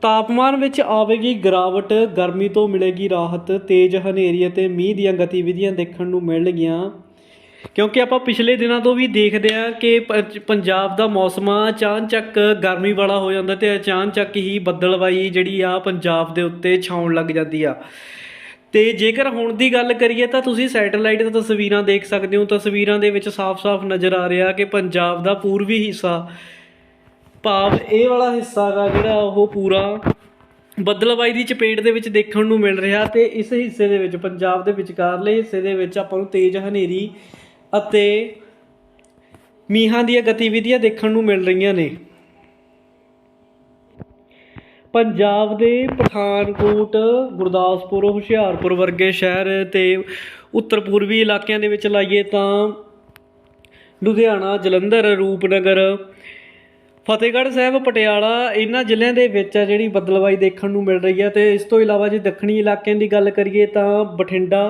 ਤਾਪਮਾਨ ਵਿੱਚ ਆਵੇਗੀ ਗਿਰਾਵਟ, ਗਰਮੀ ਤੋਂ ਮਿਲੇਗੀ ਰਾਹਤ, ਤੇਜ਼ ਹਨੇਰੀ ਅਤੇ ਮੀਂਹ ਦੀਆਂ ਗਤੀਵਿਧੀਆਂ ਦੇਖਣ ਨੂੰ ਮਿਲਣਗੀਆਂ। ਕਿਉਂਕਿ ਆਪਾਂ ਪਿਛਲੇ ਦਿਨਾਂ ਤੋਂ ਵੀ ਦੇਖਦੇ ਹਾਂ ਕਿ ਪੰਜ- ਪੰਜਾਬ ਦਾ ਮੌਸਮ ਅਚਾਨਚੱਕ ਗਰਮੀ ਵਾਲਾ ਹੋ ਜਾਂਦਾ ਤੇ ਅਚਾਨਚੱਕ ਹੀ ਬੱਦਲਵਾਈ ਜਿਹੜੀ ਆ ਪੰਜਾਬ ਦੇ ਉੱਤੇ ਛਾਉਣ ਲੱਗ ਜਾਂਦੀ ਆ। ਤੇ ਜੇਕਰ ਹੁਣ ਦੀ ਗੱਲ ਕਰੀਏ ਤਾਂ ਤੁਸੀਂ ਸੈਟੇਲਾਈਟ ਦੀਆਂ ਤਸਵੀਰਾਂ ਦੇਖ ਸਕਦੇ ਹੋ। ਤਸਵੀਰਾਂ ਦੇ ਵਿੱਚ ਸਾਫ਼-ਸਾਫ਼ ਨਜ਼ਰ ਆ ਰਿਹਾ ਕਿ ਪੰਜਾਬ ਦਾ ਪੂਰਬੀ ਹਿੱਸਾ ਭਾਵ ਇਹ ਵਾਲਾ ਹਿੱਸਾ ਗਾ ਜਿਹੜਾ ਉਹ ਪੂਰਾ ਬੱਦਲਬਾਈ ਦੀ ਚਪੇਟ ਦੇ ਵਿੱਚ ਦੇਖਣ ਨੂੰ ਮਿਲ ਰਿਹਾ ਤੇ ਇਸ ਹਿੱਸੇ ਦੇ ਵਿੱਚ, ਪੰਜਾਬ ਦੇ ਵਿਚਕਾਰਲੇ ਹਿੱਸੇ ਦੇ ਵਿੱਚ ਆਪਾਂ ਨੂੰ ਤੇਜ਼ ਹਨੇਰੀ ਅਤੇ ਮੀਂਹਾਂ ਦੀਆਂ ਗਤੀਵਿਧੀਆਂ ਦੇਖਣ ਨੂੰ ਮਿਲ ਰਹੀਆਂ ਨੇ। ਪੰਜਾਬ ਦੇ ਪਠਾਨਕੋਟ, ਗੁਰਦਾਸਪੁਰ, ਹੁਸ਼ਿਆਰਪੁਰ ਵਰਗੇ ਸ਼ਹਿਰ ਤੇ ਉੱਤਰ ਪੂਰਬੀ ਇਲਾਕਿਆਂ ਦੇ ਵਿੱਚ ਲਾਈਏ ਤਾਂ ਲੁਧਿਆਣਾ, ਜਲੰਧਰ, ਰੂਪਨਗਰ ਫਤਿਹਗੜ੍ਹ ਸਾਹਿਬ, ਪਟਿਆਲਾ, ਇਹਨਾਂ ਜ਼ਿਲ੍ਹਿਆਂ ਦੇ ਵਿੱਚ ਆ ਜਿਹੜੀ ਬਦਲਵਾਈ ਦੇਖਣ ਨੂੰ ਮਿਲ ਰਹੀ ਹੈ ਤੇ ਇਸ ਤੋਂ ਇਲਾਵਾ ਜੇ ਦੱਖਣੀ ਇਲਾਕਿਆਂ ਦੀ ਗੱਲ ਕਰੀਏ ਤਾਂ ਬਠਿੰਡਾ,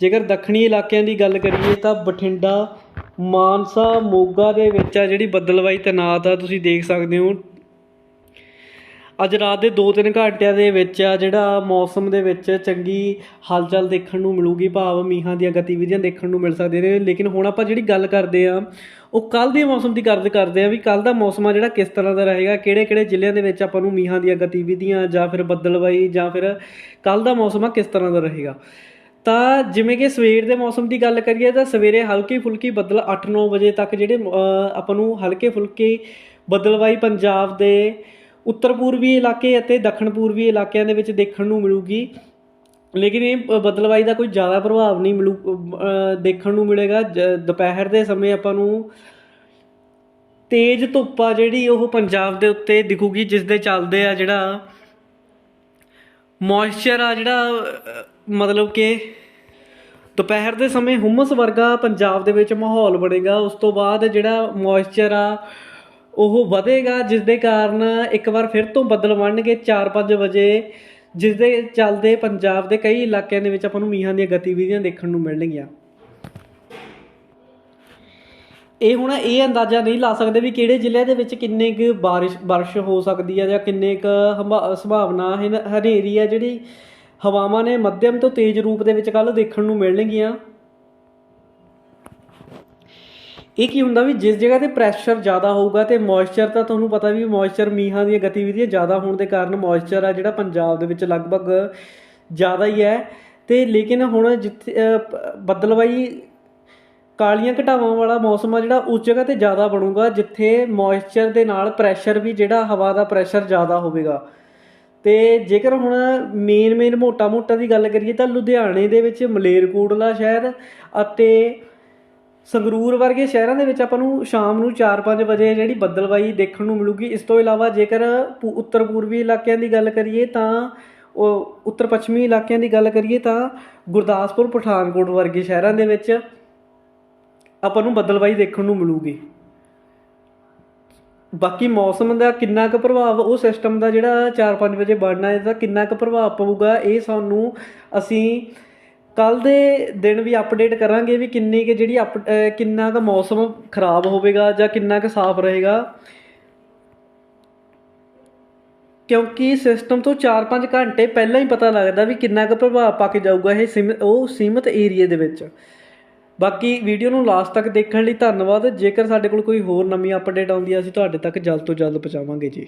ਜੇਕਰ ਦੱਖਣੀ ਇਲਾਕਿਆਂ ਦੀ ਗੱਲ ਕਰੀਏ ਤਾਂ ਬਠਿੰਡਾ, ਮਾਨਸਾ, ਮੋਗਾ ਦੇ ਵਿੱਚ ਆ ਜਿਹੜੀ ਬੱਦਲਵਾਈ ਤੈਨਾਤ ਆ, ਤੁਸੀਂ ਦੇਖ ਸਕਦੇ ਹੋ। ਅੱਜ ਰਾਤ ਦੇ 2-3 ਘੰਟਿਆਂ ਦੇ ਵਿੱਚ ਆ, ਜਿਹੜਾ ਮੌਸਮ ਦੇ ਵਿੱਚ ਚੰਗੀ ਹਲਚਲ ਦੇਖਣ ਨੂੰ ਮਿਲੂਗੀ, ਭਾਵ ਮੀਂਹਾਂ ਦੀਆਂ ਗਤੀਵਿਧੀਆਂ ਦੇਖਣ ਨੂੰ ਮਿਲ ਸਕਦੀਆਂ ਨੇ। ਲੇਕਿਨ ਹੁਣ ਆਪਾਂ ਜਿਹੜੀ ਗੱਲ ਕਰਦੇ ਆ, ਉਹ ਕੱਲ ਦੇ ਮੌਸਮ ਦੀ ਗੱਲ ਕਰਦੇ ਆ ਵੀ ਕੱਲ ਦਾ ਮੌਸਮ ਆ ਜਿਹੜਾ ਕਿਸ ਤਰ੍ਹਾਂ ਦਾ ਰਹੇਗਾ, ਕਿਹੜੇ-ਕਿਹੜੇ ਜ਼ਿਲ੍ਹਿਆਂ ਦੇ ਵਿੱਚ ਆਪਾਂ ਨੂੰ ਮੀਂਹਾਂ ਦੀਆਂ ਗਤੀਵਿਧੀਆਂ ਜਾਂ ਫਿਰ ਬੱਦਲਵਾਈ ਜਾਂ ਫਿਰ ਕੱਲ ਦਾ ਮੌਸਮ ਆ ਕਿਸ ਤਰ੍ਹਾਂ ਦਾ ਰਹੇਗਾ। ਤਾਂ ਜਿਵੇਂ ਕਿ ਸਵੇਰ ਦੇ ਮੌਸਮ ਦੀ ਗੱਲ ਕਰੀਏ ਤਾਂ ਸਵੇਰੇ ਹਲਕੀ ਫੁਲਕੀ ਬੱਦਲ 8-9 ਵਜੇ ਤੱਕ ਜਿਹੜੇ ਆਪਾਂ ਨੂੰ ਹਲਕੇ ਫੁਲਕੇ ਬੱਦਲਵਾਈ ਪੰਜਾਬ ਦੇ ਉੱਤਰ ਪੂਰਬੀ ਇਲਾਕੇ ਅਤੇ ਦੱਖਣ ਪੂਰਬੀ ਇਲਾਕਿਆਂ ਦੇ ਵਿੱਚ ਦੇਖਣ ਨੂੰ ਮਿਲੂਗੀ। ਲੇਕਿਨ ਇਹ ਬ- ਬੱਦਲਵਾਈ ਦਾ ਕੋਈ ਜ਼ਿਆਦਾ ਪ੍ਰਭਾਵ ਨਹੀਂ ਮਿਲੂ ਦੇਖਣ ਨੂੰ ਮਿਲੇਗਾ। ਜ- ਦੁਪਹਿਰ ਦੇ ਸਮੇਂ ਆਪਾਂ ਨੂੰ ਤੇਜ਼ ਧੁੱਪ ਆ ਜਿਹੜੀ, ਉਹ ਪੰਜਾਬ ਦੇ ਉੱਤੇ ਦਿਖੂਗੀ, ਜਿਸ ਦੇ ਚੱਲਦੇ ਆ ਜਿਹੜਾ ਮੋਇਸਚਰ ਆ ਜਿਹੜਾ ਮਤਲਬ ਕਿ ਦੁਪਹਿਰ ਦੇ ਸਮੇਂ ਹੁਮਸ ਵਰਗਾ ਪੰਜਾਬ ਦੇ ਵਿੱਚ ਮਾਹੌਲ ਬਣੇਗਾ। ਉਸ ਤੋਂ ਬਾਅਦ ਜਿਹੜਾ ਮੋਇਸਚਰ ਆ ਉਹ ਵਧੇਗਾ ਜਿਸ ਦੇ ਕਾਰਨ ਇੱਕ ਵਾਰ ਫਿਰ ਤੋਂ ਬੱਦਲ ਬਣਨਗੇ 4-5 ਵਜੇ ਜਿਸ ਦੇ ਚੱਲਦੇ ਪੰਜਾਬ ਦੇ ਕਈ ਇਲਾਕਿਆਂ ਦੇ ਵਿੱਚ ਆਪਾਂ ਨੂੰ ਮੀਂਹਾਂ ਦੀਆਂ ਗਤੀਵਿਧੀਆਂ ਦੇਖਣ ਨੂੰ ਮਿਲਣਗੀਆਂ। ਇਹ ਹੁਣ ਇਹ ਅੰਦਾਜ਼ਾ ਨਹੀਂ ਲਾ ਸਕਦੇ ਵੀ ਕਿਹੜੇ ਜ਼ਿਲ੍ਹੇ ਦੇ ਵਿੱਚ ਕਿੰਨੇ ਕੁ ਬਾਰਿਸ਼ ਬਾਰਿਸ਼ ਹੋ ਸਕਦੀ ਹੈ ਜਾਂ ਕਿੰਨੇ ਕੁ ਹੰਭਾ- ਸੰਭਾਵਨਾ ਹਨ- ਹਨੇਰੀ ਹੈ ਜਿਹੜੀ ਹਵਾਵਾਂ ਨੇ ਮੱਧਮ ਤੋਂ ਤੇਜ਼ ਰੂਪ ਦੇ ਵਿੱਚ ਕੱਲ ਦੇਖਣ ਨੂੰ ਮਿਲਣਗੀਆਂ। ਇਹ ਕੀ ਹੁੰਦਾ ਵੀ ਜਿਸ ਜਗ੍ਹਾ ਤੇ ਪ੍ਰੈਸ਼ਰ ਜ਼ਿਆਦਾ ਹੋਊਗਾ ਤੇ ਮੋਇਸਚਰ ਤਾਂ ਤੁਹਾਨੂੰ ਪਤਾ ਵੀ ਮੋਇਸਚਰ ਮੀਂਹਾਂ ਦੀਆਂ ਗਤੀਵਿਧੀਆਂ ਜ਼ਿਆਦਾ ਹੋਣ ਦੇ ਕਾਰਨ ਮੋਇਸਚਰ ਆ ਜਿਹੜਾ ਪੰਜਾਬ ਦੇ ਵਿੱਚ ਲਗਭਗ ਜ਼ਿਆਦਾ ਹੀ ਹੈ। ਤੇ ਲੇਕਿਨ ਹੁਣ ਜਿੱਥੇ ਅ, ਕਾਲੀਆਂ ਘਟਾਵਾਂ ਵਾਲਾ ਮੌਸਮ ਆ ਜਿਹੜਾ ਉਸ ਜਗ੍ਹਾ ਤੇ ਜ਼ਿਆਦਾ ਬਣੂਗਾ ਜਿੱਥੇ ਮੋਇਸਚਰ ਦੇ ਨਾਲ ਪ੍ਰੈਸ਼ਰ ਵੀ ਜਿਹੜਾ ਹਵਾ ਦਾ ਪ੍ਰੈਸ਼ਰ ਜ਼ਿਆਦਾ ਹੋਵੇਗਾ। ਤੇ ਜੇਕਰ ਹੁਣ ਮੇਨ ਮੇਨ ਮੋਟਾ-ਮੋਟਾ ਦੀ ਗੱਲ ਕਰੀਏ ਤਾਂ ਲੁਧਿਆਣੇ ਦੇ ਵਿੱਚ ਮਲੇਰਕੋਟਲਾ ਸ਼ਹਿਰ ਅਤੇ ਸੰਗਰੂਰ ਵਰਗੇ ਸ਼ਹਿਰਾਂ ਦੇ ਵਿੱਚ ਆਪਾਂ ਨੂੰ ਸ਼ਾਮ ਨੂੰ 4-5 ਵਜੇ ਜਿਹੜੀ ਬੱਦਲਵਾਈ ਦੇਖਣ ਨੂੰ ਮਿਲੂਗੀ। ਇਸ ਤੋਂ ਇਲਾਵਾ ਜੇਕਰ ਪੂ- ਉੱਤਰ ਪੂਰਬੀ ਇਲਾਕਿਆਂ ਦੀ ਗੱਲ ਕਰੀਏ ਤਾਂ ਉਹ ਉੱਤਰ ਪੱਛਮੀ ਇਲਾਕਿਆਂ ਦੀ ਗੱਲ ਕਰੀਏ ਤਾਂ ਗੁਰਦਾਸਪੁਰ, ਪਠਾਨਕੋਟ ਵਰਗੇ ਸ਼ਹਿਰਾਂ ਦੇ ਵਿੱਚ ਆਪਾਂ ਨੂੰ ਬੱਦਲਵਾਈ ਦੇਖਣ ਨੂੰ ਮਿਲੂਗੀ। ਬਾਕੀ ਮੌਸਮ ਦਾ ਕਿੰਨਾ ਕੁ ਪ੍ਰਭਾਵ, ਉਹ ਸਿਸਟਮ ਦਾ ਜਿਹੜਾ 4-5 ਵਜੇ ਬਣਨਾ ਹੈ ਤਾਂ ਕਿੰਨਾ ਕੁ ਪ੍ਰਭਾਵ ਪਊਗਾ, ਇਹ ਸਾਨੂੰ ਅਸੀਂ ਕੱਲ ਦੇ ਦਿਨ ਵੀ ਅਪਡੇਟ ਕਰਾਂਗੇ ਵੀ ਕਿੰਨੀ ਕੁ ਜਿਹੜੀ ਅਪ ਕਿੰਨਾ ਕੁ ਮੌਸਮ ਖਰਾਬ ਹੋਵੇਗਾ ਜਾਂ ਕਿੰਨਾ ਕੁ ਸਾਫ਼ ਰਹੇਗਾ। ਕਿਉਂਕਿ ਸਿਸਟਮ ਤੋਂ 4-5 ਘੰਟੇ ਪਹਿਲਾਂ ਹੀ ਪਤਾ ਲੱਗਦਾ ਵੀ ਕਿੰਨਾ ਕੁ ਪ੍ਰਭਾਵ ਪਾ ਕੇ ਜਾਊਗਾ ਇਹ ਸੀਮ- ਉਹ ਸੀਮਤ ਏਰੀਏ ਦੇ ਵਿੱਚ। ਬਾਕੀ ਵੀਡੀਓ ਨੂੰ ਲਾਸਟ ਤੱਕ ਦੇਖਣ ਲਈ ਧੰਨਵਾਦ। ਜੇਕਰ ਸਾਡੇ ਕੋਲ ਕੋਈ ਹੋਰ ਨਵੀਂ ਅਪਡੇਟ ਆਉਂਦੀ ਹੈ ਅਸੀਂ ਤੁਹਾਡੇ ਤੱਕ ਜਲਦ ਤੋਂ ਜਲਦ ਪਹੁੰਚਾਵਾਂਗੇ ਜੀ।